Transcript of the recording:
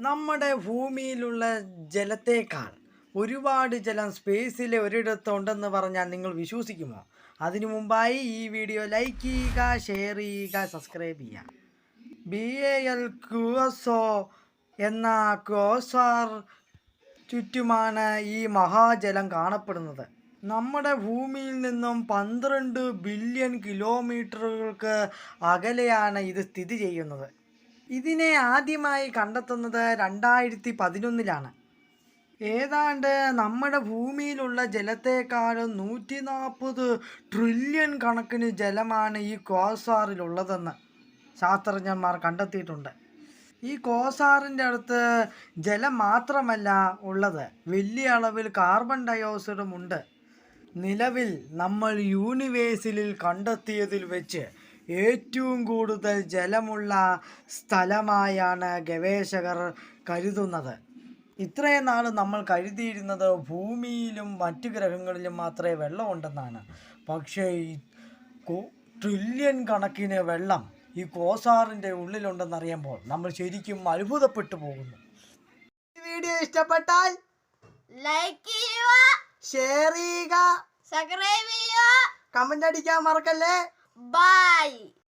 നമ്മുടെ ഭൂമിയിലുള്ള ജലത്തേക്കാൾ ഒരുപാട് ജലം സ്പേസിലെ ഒരിടത്തുണ്ടെന്ന് പറഞ്ഞാൽ നിങ്ങൾ വിശ്വസിക്കുമോ? അതിനു മുമ്പായി ഈ വീഡിയോ ലൈക്ക് ചെയ്യുക ഷെയർ ചെയ്യുക സബ്സ്ക്രൈബ് ചെയ്യുക. B A L Q S O എന്ന ക്യോസാർ ചുറ്റുമാണ് ഈ മഹാജലം കാണപ്പെടുന്നത്. നമ്മുടെ ഭൂമിയിൽ നിന്നും പന്ത്രണ്ട് ബില്യൺ കിലോമീറ്ററുകൾക്ക് അകലെയാണ് ഇത് സ്ഥിതി ചെയ്യുന്നത്. ഇതിനെ ആദ്യമായി കണ്ടെത്തുന്നത് രണ്ടായിരത്തി പതിനൊന്നിലാണ് ഏതാണ്ട് നമ്മുടെ ഭൂമിയിലുള്ള ജലത്തെക്കാളും നൂറ്റി നാൽപ്പത് ട്രില്യൺ കണക്കിന് ജലമാണ് ഈ കോസാറിലുള്ളതെന്ന് ശാസ്ത്രജ്ഞന്മാർ കണ്ടെത്തിയിട്ടുണ്ട്. ഈ കോസാറിന്റെ അടുത്ത് ജലം മാത്രമല്ല ഉള്ളത്. വലിയ അളവിൽ കാർബൺ ഡയോക്സൈഡും ഉണ്ട്. നിലവിൽ നമ്മൾ യൂണിവേഴ്സിലിൽ കണ്ടെത്തിയതിൽ വെച്ച് ഏറ്റവും കൂടുതൽ ജലമുള്ള സ്ഥലമായാണ് ഗവേഷകർ കരുതുന്നത്. ഇത്രയും നാൾ നമ്മൾ കരുതിയിരുന്നത് ഭൂമിയിലും മറ്റു ഗ്രഹങ്ങളിലും മാത്രമേ വെള്ളമുണ്ടെന്നാണ്. പക്ഷേ ഈ ട്രില്യൺ കണക്കിന് വെള്ളം ഈ കോസാറിന്റെ ഉള്ളിലുണ്ടെന്നറിയുമ്പോൾ നമ്മൾ ശരിക്കും അത്ഭുതപ്പെട്ടു പോകുന്നു. വീഡിയോ ഇഷ്ടപ്പെട്ടാൽ ലൈക്ക് ചെയ്യുക ഷെയർ ചെയ്യുക സബ്സ്ക്രൈബ് ചെയ്യുക. കമന്റ് അടിക്കാൻ മറക്കല്ലേ? ബൈ